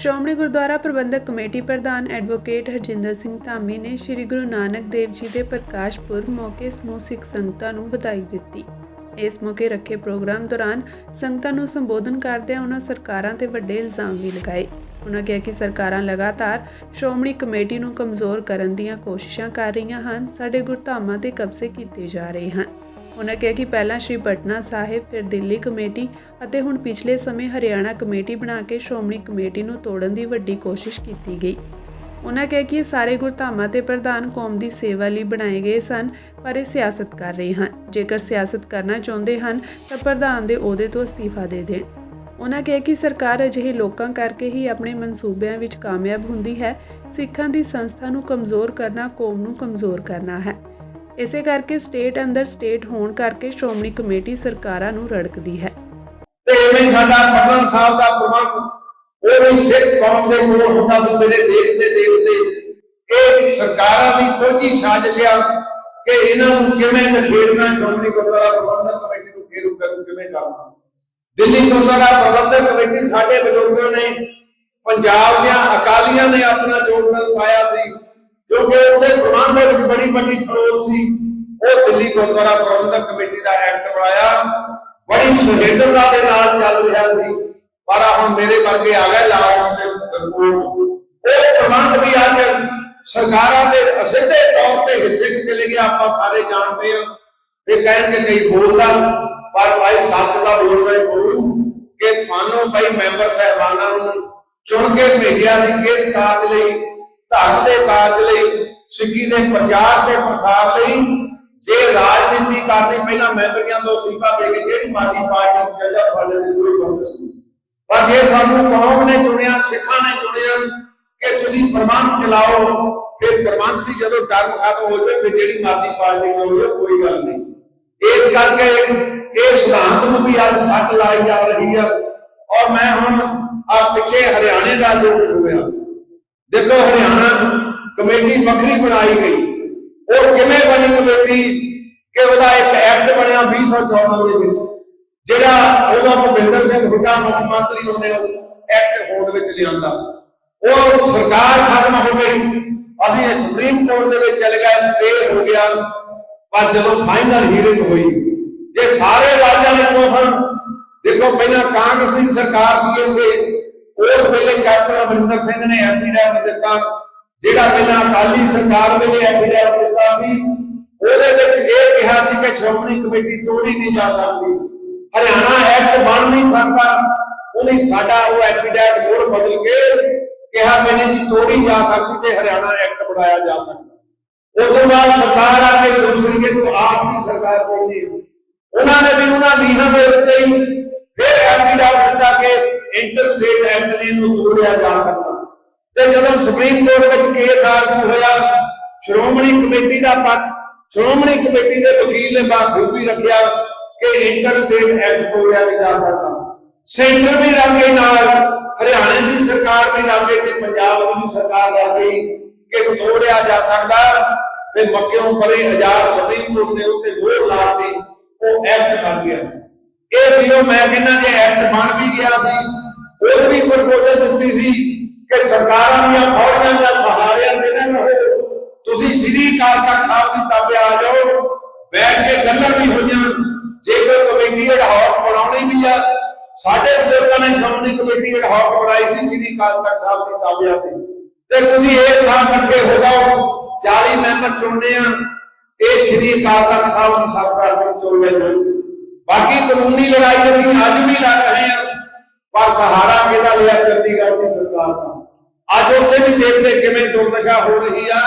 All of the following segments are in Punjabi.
ਸ਼੍ਰੋਮਣੀ ਗੁਰਦੁਆਰਾ ਪ੍ਰਬੰਧਕ ਕਮੇਟੀ ਪ੍ਰਧਾਨ ਐਡਵੋਕੇਟ ਹਰਜਿੰਦਰ ਸਿੰਘ ਧਾਮੀ ਨੇ ਸ੍ਰੀ ਗੁਰੂ ਨਾਨਕ ਦੇਵ ਜੀ ਦੇ ਪ੍ਰਕਾਸ਼ ਪੁਰਬ ਮੌਕੇ ਸਮੂਹ ਸਿੱਖ ਸੰਗਤਾਂ ਨੂੰ ਵਧਾਈ ਦਿੱਤੀ। ਇਸ ਮੌਕੇ ਰੱਖੇ ਪ੍ਰੋਗਰਾਮ ਦੌਰਾਨ ਸੰਗਤਾਂ ਨੂੰ ਸੰਬੋਧਨ ਕਰਦਿਆਂ ਉਹਨਾਂ ਸਰਕਾਰਾਂ ਤੇ ਵੱਡੇ ਇਲਜ਼ਾਮ ਵੀ ਲਗਾਏ। ਉਹਨਾਂ ਕਿਹਾ ਕਿ ਸਰਕਾਰਾਂ ਲਗਾਤਾਰ ਸ਼੍ਰੋਮਣੀ ਕਮੇਟੀ ਨੂੰ ਕਮਜ਼ੋਰ ਕਰਨ ਦੀਆਂ ਕੋਸ਼ਿਸ਼ਾਂ ਕਰ ਰਹੀਆਂ ਹਨ, ਸਾਡੇ ਗੁਰਧਾਮਾਂ ਤੇ ਕਬਜ਼ੇ ਕੀਤੇ ਜਾ ਰਹੇ ਹਨ। ਉਹਨਾਂ ਕਿਹਾ ਕਿ ਪਹਿਲਾਂ ਸ਼੍ਰੀ ਪਟਨਾ ਸਾਹਿਬ, ਫਿਰ ਦਿੱਲੀ ਕਮੇਟੀ ਅਤੇ ਹੁਣ ਪਿਛਲੇ ਸਮੇਂ ਹਰਿਆਣਾ ਕਮੇਟੀ ਬਣਾ ਕੇ ਸ਼੍ਰੋਮਣੀ ਕਮੇਟੀ ਨੂੰ ਤੋੜਨ ਦੀ ਵੱਡੀ ਕੋਸ਼ਿਸ਼ ਕੀਤੀ ਗਈ। ਉਹਨਾਂ ਕਿਹਾ ਕਿ ਇਹ ਸਾਰੇ ਗੁਰਧਾਮਾਂ ਤੇ ਪ੍ਰਧਾਨ ਕੌਮ ਦੀ ਸੇਵਾ ਲਈ ਬਣਾਏ ਗਏ ਸਨ, ਪਰ ਇਹ ਸਿਆਸਤ ਕਰ ਰਹੇ ਹਨ। ਜੇਕਰ ਸਿਆਸਤ ਕਰਨਾ ਚਾਹੁੰਦੇ ਹਨ, ਤਾਂ ਪ੍ਰਧਾਨ ਦੇ ਅਹੁਦੇ ਤੋਂ ਅਸਤੀਫਾ ਦੇ ਦੇਣ। ਉਹਨਾਂ ਕਿਹਾ ਕਿ ਸਰਕਾਰ ਅਜਿਹੇ ਲੋਕਾਂ ਕਰਕੇ ਹੀ ਆਪਣੇ ਮਨਸੂਬਿਆਂ ਵਿੱਚ ਕਾਮਯਾਬ ਹੁੰਦੀ ਹੈ। ਸਿੱਖਾਂ ਦੀ ਸੰਸਥਾ ਨੂੰ ਕਮਜ਼ੋਰ ਕਰਨਾ, ਕੌਮ ਨੂੰ ਕਮਜ਼ੋਰ ਕਰਨਾ ਹੈ। ਇਸੇ ਕਰਕੇ ਸਟੇਟ ਅੰਦਰ ਸਟੇਟ ਹੋਣ ਕਰਕੇ ਸ਼੍ਰੋਮਣੀ ਕਮੇਟੀ ਸਰਕਾਰਾਂ ਨੂੰ ਰੜਕਦੀ ਹੈ। ਤੇ ਐਵੇਂ ਸਾਡਾ ਪਟਨਾ ਸਾਹਿਬ ਦਾ ਪ੍ਰਬੰਧ, ਉਹ ਵੀ ਸਿੱਖ ਕੌਮ ਦੇ ਕੋਲ ਹੁੰਦਾ ਸੀ, ਮੇਰੇ ਦੇਖਦੇ ਦੇਖਦੇ ਇਹ ਸਰਕਾਰਾਂ ਦੀ ਖੋਜੀ ਸਾਜ਼ਿਸ਼ ਆ ਕਿ ਇਹਨਾਂ ਨੂੰ ਕਿਵੇਂ ਨਖੇੜਨਾ, ਸ਼੍ਰੋਮਣੀ ਗੁਰਦੁਆਰਾ ਪ੍ਰਬੰਧਕ ਕਮੇਟੀ ਨੂੰ ਫੇਰੂ ਕਰੂ, ਕਿਵੇਂ ਕਰਨਾ ਦਿੱਲੀ ਗੁਰਦੁਆਰਾ ਪ੍ਰਬੰਧਕ ਕਮੇਟੀ ਸਾਡੇ ਬਜ਼ੁਰਗਾਂ ਨੇ, ਪੰਜਾਬ ਦੀਆਂ ਅਕਾਲੀਆਂ ਨੇ ਆਪਣਾ ਕਿਉਂਕਿ ਉੱਥੇ ਪ੍ਰਬੰਧ ਦੇ ਵਿੱਚ ਬੜੀ ਵੱਡੀ ਖੜੋਤ ਸੀ। ਉਹ ਦਿੱਲੀ ਗੁਰਦੁਆਰਾ ਪ੍ਰਬੰਧਕ ਕਮੇਟੀ ਦਾ ਐਕਟ ਬਣਾਇਆ। ਬੜੀ ਸੁਹਿਰਦਤਾ ਦੇ ਨਾਲ ਚੱਲ ਰਿਹਾ ਸੀ। ਪਰ ਹੁਣ ਮੇਰੇ ਵਰਗੇ ਆ ਗਏ ਲਾਲਚ ਦੇ ਰਿਪੋਰਟ ਉਹ ਪ੍ਰਬੰਧ ਵੀ ਅੱਜ ਸਰਕਾਰਾਂ ਦੇ ਅਸਿੱਧੇ ਤੌਰ ਤੇ ਹਿੱਸੇ ਵਿੱਚ ਚਲੇ ਗਏ। ਆਪਾਂ ਸਾਰੇ ਜਾਣਦੇ ਹਾਂ ਇਹ ਕਹਿਣਗੇ ਕਈ ਬੋਲਦਾ ਪਰ ਭਾਈ ਸੱਚ ਦਾ ਬੋਲ ਰਹੇ ਗੁਰੂ ਕਿ ਤੁਹਾਨੂੰ ਭਾਈ ਮੈਂਬਰ ਸਹਿਬਾਨਾਂ ਨੂੰ ਚੁਣ ਕੇ ਭੇਜਿਆ ਸੀ, ਕਿਸ ਕਾਰਜ ਲਈ, ਧਰਮ ਦੇ ਕਾਰਜ ਲਈ ਸਿੱਖੀ ਦੇ ਪ੍ਰਚਾਰ ਤੇ ਪ੍ਰਸਾਰ ਲਈ ਜੇ ਰਾਜਨੀਤੀ ਕਰਨੀ, ਪਹਿਲਾਂ ਮੈਂਬਰੀਆਂ ਤੋਂ ਅਸਤੀਫਾ ਦੇ ਕੇ ਜਿਹੜੀ ਮਾਦੀ ਪਾਰਟੀ ਨੂੰ ਚੱਲ ਜਾ ਦੀ ਕੋਈ ਬੰਦ ਸੀ। ਪਰ ਜੇ ਤੁਹਾਨੂੰ ਕੌਮ ਨੇ ਚੁਣਿਆ, ਸਿੱਖਾਂ ਨੇ ਚੁਣਿਆ ਕਿ ਤੁਸੀਂ ਪ੍ਰਬੰਧ ਚਲਾਓ, ਫਿਰ ਪ੍ਰਬੰਧ ਦੀ ਜਦੋਂ ਟਰਮ ਖਤਮ ਹੋ ਜਾਵੇ, ਫਿਰ ਜਿਹੜੀ ਮਾਦੀ ਪਾਰਟੀ ਚੋਣੋ ਕੋਈ ਗੱਲ ਨਹੀਂ। ਇਸ ਕਰਕੇ ਇਹ ਸਿਧਾਂਤ ਨੂੰ ਵੀ ਅੱਜ ਸੱਟ ਲਾਈ ਜਾ ਰਹੀ ਹੈ ਔਰ ਮੈਂ ਹੁਣ ਆ ਪਿੱਛੇ ਹਰਿਆਣੇ ਦਾ ਜੋ ਕੁਛ ਹੋਇਆ। ਦੇਖੋ, ਹਰਿਆਣਾ ਕਮੇਟੀ ਵੱਖਰੀ ਬਣਾਈ ਗਈ। ਉਹ ਕਿਵੇਂ ਬਣੀ ਕਮੇਟੀ? ਕਿ ਉਹਦਾ ਇੱਕ ਐਕਟ ਬਣਿਆ 2014 ਦੇ ਵਿੱਚ? ਜਿਹੜਾ ਉਹਦਾ ਭੁਪਿੰਦਰ ਸਿੰਘ ਹੁੱਡਾ ਮੁੱਖ ਮੰਤਰੀ ਉਹਨੇ ਐਕਟ ਹੋਂਦ ਵਿੱਚ ਲਿਆਂਦਾ। ਉਹ ਸਰਕਾਰ ਖਤਮ ਹੋ ਗਈ। ਅਸੀਂ ਸੁਪਰੀਮ ਕੋਰਟ ਦੇ ਵਿੱਚ ਚਲੇ ਗਏ ਸਟੇ ਹੋ ਗਿਆ। ਪਰ ਜਦੋਂ ਫਾਈਨਲ ਹੀਅਰਿੰਗ ਹੋਈ, ਜੇ ਸਾਰੇ ਰਾਜਾਂ ਨੇ ਕੋਹਨ ਦੇਖੋ ਪਹਿਲਾਂ ਕਾਂਗਰਸ ਦੀ ਸਰਕਾਰ ਸੀ ਉੱਥੇ ਉਸ ਵੇਲੇ ਕੈਪਟਨ ਅਮਰਿੰਦਰ ਸਿੰਘ ਨੇ ਐਫੀਡੈਵਿਟ ਦਿੱਤਾ। ਜਿਹੜਾ ਪਹਿਲਾਂ ਅਕਾਲੀ ਸਰਕਾਰ ਵੇਲੇ ਐਫੀਡੈਵਿਟ ਦਿੱਤਾ ਸੀ, ਉਹਦੇ ਵਿੱਚ ਇਹ ਕਿਹਾ ਸੀ ਕਿ ਸ਼੍ਰੋਮਣੀ ਕਮੇਟੀ ਤੋੜੀ ਨਹੀਂ ਜਾ ਸਕਦੀ। ਹਰਿਆਣਾ ਐਕਟ ਬਣ ਨਹੀਂ ਸਕਦਾ। ਉਹਨੇ ਸਾਡਾ ਉਹ ਐਫੀਡੈਵਿਟ ਕੋਡ ਬਦਲ ਕੇ ਕਿਹਾ ਮੈਨੇ ਜੀ ਤੋੜੀ ਜਾ ਸਕਦੀ ਤੇ ਹਰਿਆਣਾ ਐਕਟ ਬਣਾਇਆ ਜਾ ਸਕਦਾ। ਉਸ ਬਾਅਦ ਸਰਕਾਰ ਆ ਕੇ ਦੂਸਰੀ ਕੇ ਤੋਂ ਆਪ ਦੀ ਸਰਕਾਰ ਕੋਈ ਉਹਨਾਂ ਨੇ ਵੀ ਉਹਨਾਂ ਲੀਹਾਂ ਦੇ ਉੱਤੇ ਹੀ ਫਿਰ ਐਫੀਡੈਵਿਟ ਦਿੱਤਾ ਕਿ ਇੰਟਰ ਸਟੇਟ ਐਕਟ ਨੂੰ ਤੋੜਿਆ ਜਾ ਸਕਦਾ। ਤੇ ਜਦੋਂ ਸੁਪਰੀਮ ਕੋਰਟ ਵਿੱਚ ਕੇਸ ਆਰਗੂ ਹੋਇਆ, ਸ਼੍ਰੋਮਣੀ ਕਮੇਟੀ ਦਾ ਪੱਖ, ਸ਼੍ਰੋਮਣੀ ਕਮੇਟੀ ਦੇ ਵਕੀਲ ਨੇ ਬਾਖੂਬੀ ਰੱਖਿਆ ਕਿ ਇੰਟਰ ਸਟੇਟ ਐਕਟ ਤੋੜਿਆ ਨਹੀਂ ਜਾ ਸਕਦਾ। ਸੈਂਟਰ ਵੀ ਰੰਗੇ ਨਾਲ, ਹਰਿਆਣੇ ਦੀ ਸਰਕਾਰ ਵੀ ਰੰਗੇ ਤੇ ਪੰਜਾਬ ਦੀ ਸਰਕਾਰ ਰੰਗੇ ਕਿ ਤੋੜਿਆ ਜਾ ਸਕਦਾ ਤੇ ਮੱਕਿਓਂ ਪਰੇ ਹਜ਼ਾਰ ਸੁਪਰੀਮ ਕੋਰਟ ਦੇ ਉੱਤੇ ਮੋਹਰ ਲਾਤੀ ਉਹ ਐਕਟ ਬਣ ਗਿਆ। ਇਹ ਵੀ ਉਹ ਮੈਂ ਕਹਿੰਦਾ ਜੇ ਐਕਟ ਬਣ ਵੀ ਗਿਆ ਸੀ ਉਹਦੇ ਵੀ ਪ੍ਰਪੋਜ਼ਲ ਦਿੱਤੀ ਸੀ ਕਿ ਸਰਕਾਰਾਂ ਦੀਆਂ ਫੌਜਾਂ ਦਾ ਸਹਾਰਿਆਂ ਦੇ ਨਾ ਰਹੋ ਤੁਸੀਂ ਸ੍ਰੀ ਅਕਾਲ ਤਖਤ ਸਾਹਿਬ ਦੀ ਤਾਬੇ ਆ ਜਾਓ, ਬੈਠ ਕੇ ਗੱਲਾਂ ਵੀ ਹੋਈਆਂ। ਜੇ ਕੋਈ ਕਮੇਟੀ ਅਡਹੌਕ ਬਣਾਉਣੀ ਵੀ ਆ, ਸਾਡੇ ਬਜ਼ੁਰਗਾਂ ਨੇ ਸ਼੍ਰੋਮਣੀ ਕਮੇਟੀ ਅਡਹੌਕ ਬਣਾਈ ਸੀ ਸ੍ਰੀ ਅਕਾਲ ਤਖਤ ਸਾਹਿਬ ਦੀ ਤਾਬੇ ਤੇ ਤੇ ਤੁਸੀਂ ਇਹ ਥਾਂ ਇਕੱਠੇ ਹੋ ਜਾਓ 40 ਮੈਂਬਰ ਚੁਣਨੇ ਆ, ਇਹ ਸ੍ਰੀ ਅਕਾਲ ਤਖਤ ਸਾਹਿਬ ਦੀ ਸਰਕਾਰ ਦੀ ਚੋਣ ਜਾਣਗੇ ਬਾਕੀ ਕਾਨੂੰਨੀ ਲੜਾਈ ਅਸੀਂ ਅੱਜ ਵੀ ਲੜ ਰਹੇ ਹਾਂ, ਪਰ ਸਹਾਰਾ ਕਿਹਦਾ ਲਿਆ ਚੰਡੀਗੜ੍ਹ ਦੀ ਸਰਕਾਰ ਦਾ? ਅੱਜ ਉੱਥੇ ਵੀ ਦੇਖਦੇ ਕਿਵੇਂ ਦੁਰਦਸ਼ਾ ਹੋ ਰਹੀ ਆ।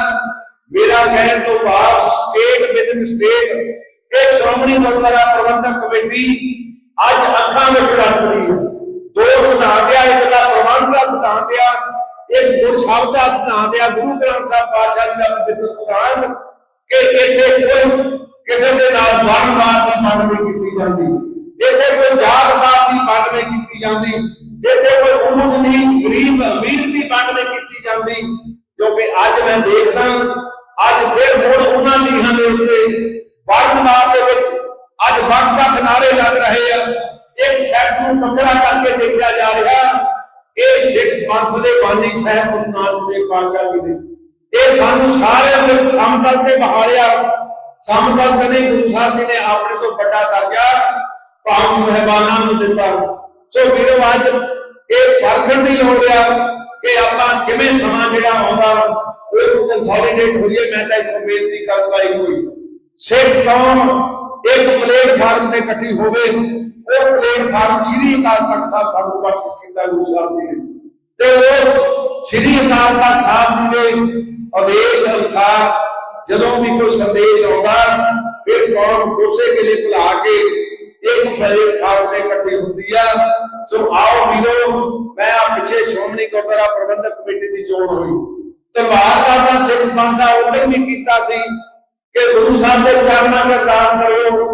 ਮੇਰਾ ਕਹਿਣ ਤੋਂ ਬਾਅਦ ਸਟੇਟ ਵਿਦਨ ਸਟੇਟ ਇਹ ਸ਼੍ਰੋਮਣੀ ਗੁਰਦੁਆਰਾ ਪ੍ਰਬੰਧਕ ਕਮੇਟੀ ਅੱਜ ਅੱਖਾਂ ਵਿੱਚ ਰੱਖਦੀ ਦੋ ਸਿਧਾਂਤ ਆ, ਇੱਕ ਦਾ ਪ੍ਰਬੰਧ ਦਾ ਸਿਧਾਂਤ ਆ, ਇੱਕ ਗੁਰ ਦਾ ਸਿਧਾਂਤ ਆ। ਗੁਰੂ ਗ੍ਰੰਥ ਸਾਹਿਬ ਪਾਤਸ਼ਾਹ ਜੀ ਦਾ ਪਵਿੱਤਰ ਸਿਧਾਂਤ ਕਿ ਇੱਥੇ ਕੋਈ ਕਿਸੇ ਦੇ ਨਾਲ ਵਰਨਵਾਦ ਦੀ ਮੰਗ ਨਹੀਂ ਕੀਤੀ ਜਾਂਦੀ। ਇੱਥੇ ਕੋਈ ਜਾਤਵਾਦ ਦੀ ਮੰਗ ਨਹੀਂ ਕੀਤੀ ਜਾਂਦੀ। ਇੱਥੇ ਕੋਈ ਗਰੀਬ ਅਮੀਰ ਦੀ ਮੰਗ ਨਹੀਂ ਕੀਤੀ ਜਾਂਦੀ, ਕਿਉਂਕਿ ਅੱਜ ਮੈਂ ਦੇਖਦਾ ਅੱਜ ਫਿਰ ਮੁੜ ਉਹਨਾਂ ਲੀਹਾਂ ਦੇ ਉੱਤੇ ਵਰਨਵਾਦ ਦੇ ਵਿੱਚ ਅੱਜ ਵੱਖ-ਵੱਖ ਨਾਰੇ ਲੱਗ ਰਹੇ ਆ। ਇੱਕ ਸੈਕਟ ਨੂੰ ਵੱਖਰਾ ਕਰਕੇ ਦੇਖਿਆ ਜਾ ਰਿਹਾ, ਇਹ ਸਿੱਖ ਪੰਥ ਦੇ ਬਾਨੀ ਸਾਹਿਬ ਗੁਰੂ ਨਾਨਕ ਦੇਵ ਪਾਤਸ਼ਾਹ ਜੀ ਨੇ। ਇਹ ਸਾਨੂੰ ਸਾਰਿਆਂ ਨੂੰ ਸਮਤਲ ਤੇ ਬਹਾਲਿਆ। ਸਮਤਲ ਤੇ ਨਹੀਂ, ਗੁਰੂ ਸਾਹਿਬ ਜੀ ਨੇ ਆਪਣੇ ਤੋਂ ਵੱਡਾ ਦਰਜਾ ਭਾਗ ਸਹਿਬਾਨਾਂ ਨੂੰ ਦਿੱਤਾ। ਸੋ ਵੀਰੋ, ਅੱਜ ਇਹ ਪਰਖਣ ਦੀ ਲੋੜ ਆ ਕਿ ਆਪਾਂ ਕਿਵੇਂ ਸਮਾਂ ਜਿਹੜਾ ਆਉਂਦਾ ਉਹ ਕੰਸੋਲੀਡੇਟ ਹੋਈਏ ਮੈਂ ਤਾਂ ਇੱਕ ਬੇਨਤੀ ਕਰ ਪਾਈ ਕੋਈ ਸਿੱਖ ਕੌਮ ਇੱਕ ਪਲੇਟਫਾਰਮ ਤੇ ਇਕੱਠੀ ਹੋਵੇ ਉਹ ਪਲੇਟਫਾਰਮ ਸ੍ਰੀ ਅਕਾਲ ਤਖਤ ਸਾਹਿਬ ਸਾਨੂੰ ਬਖਸ਼ਿਸ਼ ਕੀਤਾ ਗੁਰੂ ਸਾਹਿਬ ਜੀ ਨੇ ਤੇ ਉਸ ਸ੍ਰੀ ਅਕਾਲ ਤਖਤ ਸਾਹਿਬ ਜੀ ਦੇ ਆਦੇਸ਼ ਅਨੁਸਾਰ ਜਦੋਂ ਵੀ ਕੋਈ ਸੰਦੇਸ਼ ਆਉਂਦਾ ਫਿਰ ਕੌਮ ਕੋਸੇ ਕੇ ਲਈ ਭੁਲਾ ਕੇ ਇੱਕ ਪਲੇਟਫਾਰਮ ਤੇ ਇਕੱਠੀ ਹੁੰਦੀ ਆ। ਸੋ ਆਓ ਵੀਰੋ, ਮੈਂ ਆ ਪਿੱਛੇ ਸ਼੍ਰੋਮਣੀ ਗੁਰਦੁਆਰਾ ਪ੍ਰਬੰਧਕ ਕਮੇਟੀ ਦੀ ਚੋਣ ਹੋਈ। ਤਲਵਾਰ ਦਾ ਤਾਂ ਸਿੱਖ ਬੰਦਾ ਉਹਨੇ ਵੀ ਕੀਤਾ ਸੀ ਕਿ ਗੁਰੂ ਸਾਹਿਬ ਦੇ ਚਰਨਾਂ ਦਾ ਦਾਨ ਕਰਿਓ,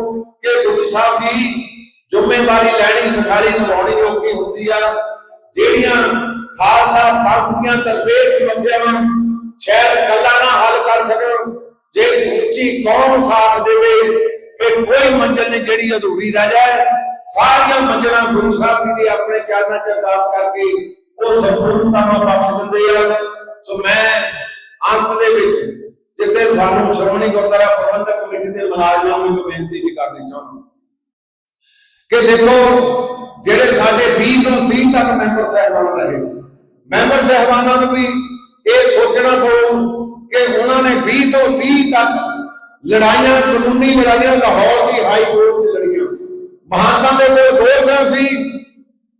ਕਿ ਗੁਰੂ ਸਾਹਿਬ ਦੀ ਜ਼ਿੰਮੇਵਾਰੀ ਲੈਣੀ ਸਿਖਾਣੀ ਨਿਭਾਉਣੀ ਔਖੀ ਹੁੰਦੀ ਆ। ਜਿਹੜੀਆਂ ਖਾਲਸਾ ਪੰਥ ਦੀਆਂ ਦਰਵੇਸ਼ ਸਮੱਸਿਆਵਾਂ ਸ਼ਾਇਦ ਕੱਲਾ ਨਾ ਹੱਲ ਕਰ ਸਕਣ, ਜੇ ਸੂਚੀ ਕੌਮ ਸਾਥ ਦੇਵੇ ਕਿ ਕੋਈ ਮੰਜ਼ਿਲ ਨਹੀਂ ਜਿਹੜੀ ਅਧੂਰੀ ਰਹਿ ਜਾਏ। ਸਾਰੀਆਂ ਮੰਜ਼ਿਲਾਂ ਗੁਰੂ ਸਾਹਿਬ ਜੀ ਦੀ ਆਪਣੇ ਚਰਨਾਂ 'ਚ ਅਰਦਾਸ ਕਰਕੇ ਉਹ ਸੰਪੂਰਨਤਾ ਨੂੰ ਬਖਸ਼ ਦਿੰਦੇ ਆ। ਸੋ ਮੈਂ ਅੰਤ ਦੇ ਵਿੱਚ ਜਿੱਥੇ ਸਾਨੂੰ ਸ਼੍ਰੋਮਣੀ ਗੁਰਦੁਆਰਾ ਪ੍ਰਬੰਧਕ ਕਮੇਟੀ ਦੇ ਮੁਲਾਜ਼ਮਾਂ ਨੂੰ ਇੱਕ ਬੇਨਤੀ ਵੀ ਕਰਨੀ ਚਾਹੁੰਦਾ ਕਿ ਦੇਖੋ, ਜਿਹੜੇ ਸਾਡੇ 20 ਤੋਂ 30 ਤੱਕ ਮੈਂਬਰ ਸਾਹਿਬਾਨ ਰਹੇ, ਮੈਂਬਰ ਸਾਹਿਬਾਨਾਂ ਨੂੰ ਵੀ ਇਹ ਸੋਚਣਾ ਪਊ ਕਿ ਉਹਨਾਂ ਨੇ 20 ਤੋਂ 30 ਤੱਕ ਲੜਾਈਆਂ, ਕਾਨੂੰਨੀ ਲੜਾਈਆਂ ਲਾਹੌਰ ਦੀ ਹਾਈ ਕੋਰਟ 'ਚ ਲੜੀਆਂ। ਮਹਾਤਮਾ ਦੇ ਕੋਲ ਦੋ ਜਾਂ ਸੀ,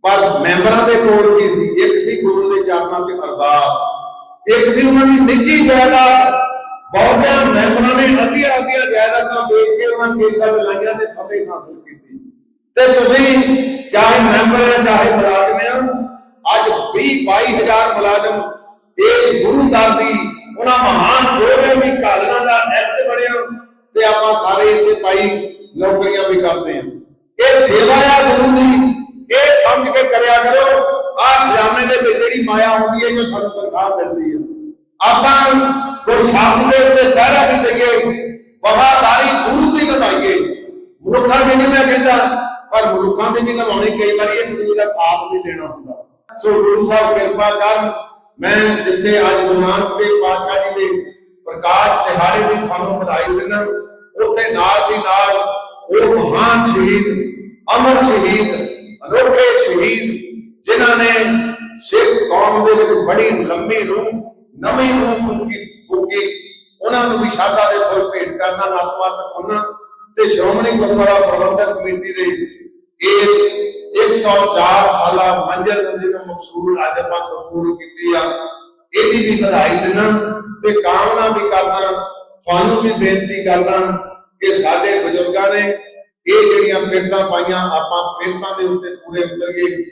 ਪਰ ਮੈਂਬਰਾਂ ਦੇ ਕੋਲ ਕੀ ਸੀ। ਇੱਕ ਸੀ ਗੁਰੂ ਦੇ ਚਰਨਾਂ 'ਚ ਅਰਦਾਸ। ਇੱਕ ਸੀ ਉਹਨਾਂ ਦੀ ਨਿੱਜੀ ਜਾਇਦਾਦ। ਬਹੁਤਿਆਂ ਮੈਂਬਰਾਂ ਨੇ ਅੱਧੀਆਂ ਅੱਧੀਆਂ ਜਾਇਦਾਦਾਂ ਵੇਚ ਕੇ ਉਹਨਾਂ ਕੇਸਾਂ ਲੜਾਈਆਂ ਤੇ ਫਤਿਹ ਹਾਸਲ ਕੀਤੀ। ਤੇ ਤੁਸੀਂ ਚਾਹੇ ਮੈਂਬਰ ਹੈ ਚਾਹੇ ਮੁਲਾਜ਼ਮ ਆ, ਅੱਜ 20 22000 ਮੁਲਾਜ਼ਮ ਇਸ ਗੁਰੂ ਦਰ ਦੀ ਸਾਰੇ ਇੱਥੇ ਪਾਈ ਨੌਕਰੀਆਂ ਵੀ ਕਰਦੇ ਆ। ਇਹ ਸੇਵਾ ਆ ਗੁਰੂ ਦੀ। ਇਹ ਸਮਝ ਕੇ ਕਰਿਆ ਕਰੋ ਆਹ ਖਜ਼ਾਨੇ ਦੇ ਵਿੱਚ ਜਿਹੜੀ ਮਾਇਆ ਹੁੰਦੀ ਹੈ ਜੋ ਸਾਨੂੰ ਤਨਖਾਹ ਮਿਲਦੀ ਹੈ ਆਪਾਂ ਕੋਈ ਸ਼ਬਦ ਦੇ ਉੱਤੇ ਪਹਿਰਾ ਵੀ ਦਈਏ ਵਫਾਦਾਰੀ ਗੁਰੂ ਦੀ ਨਿਭਾਈਏ ਮਨੁੱਖਾਂ ਦੀ ਨਹੀਂ ਮੈਂ ਕਹਿੰਦਾ ਪਰ ਮਨੁੱਖਾਂ ਦੀ ਨਹੀਂ ਨਿਭਾਉਣੀ ਕਈ ਵਾਰੀ ਇਹ ਗੁਰੂ ਦਾ ਸਾਥ ਵੀ ਦੇਣਾ ਹੁੰਦਾ। ਸੋ ਗੁਰੂ ਸਾਹਿਬ ਕਿਰਪਾ ਕਰ ਮੈਂ ਜਿੱਥੇ ਅੱਜ ਗੁਰੂ ਨਾਨਕ ਦੇਵ ਪਾਤਸ਼ਾਹ ਜੀ ਦੇ ਪ੍ਰਕਾਸ਼ ਦਿਹਾੜੇ ਦੀ ਸਾਨੂੰ ਵਧਾਈ ਦਿੰਦਾ ਉੱਥੇ ਨਾਲ ਦੀ ਨਾਲ ਉਹ ਮਹਾਨ ਸ਼ਹੀਦ, ਅਮਰ ਸ਼ਹੀਦ, ਅਨੋਖੇ ਸ਼ਹੀਦ, ਜਿਨ੍ਹਾਂ ਨੇ ਸਿੱਖ ਕੌਮ ਦੇ ਵਿੱਚ ਬੜੀ ਲੰਮੀ ਰੂਹ, ਨਵੀਂ ਰੂਹ ਫੂਕੀ ਫੂਕੀ। ਉਹਨਾਂ ਨੂੰ ਵੀ ਸ਼ਰਧਾ ਦੇ ਫੁੱਲ ਭੇਟ ਕਰਨਾ ਨਤਮਸਤਕ ਹੋਣਾ ਤੇ ਸ਼੍ਰੋਮਣੀ ਗੁਰਦੁਆਰਾ ਪ੍ਰਬੰਧਕ ਕਮੇਟੀ ਦੇ ਇਸ 104 ਸਾਲਾ ਮੰਜ਼ਲ ਨੂੰ ਜਿਹਨੂੰ ਮਕਸੂਦ ਅੱਜ ਆਪਾਂ ਸੰਪੂਰਨ ਕੀਤੀ ਆ, ਇਹਦੀ ਵੀ ਵਧਾਈ ਦਿਨਾ ਤੇ ਕਾਮਨਾ ਵੀ ਕਰਦਾ, ਤੁਹਾਨੂੰ ਵੀ ਬੇਨਤੀ ਕਰਦਾ ਕਿ ਸਾਡੇ ਬਜ਼ੁਰਗਾਂ ਨੇ ਇਹ ਜਿਹੜੀਆਂ ਪਿਰਤਾਂ ਪਾਈਆਂ, ਆਪਾਂ ਪਿਰਤਾਂ ਦੇ ਉੱਤੇ ਪੂਰੇ ਉਤਰ ਗਏ।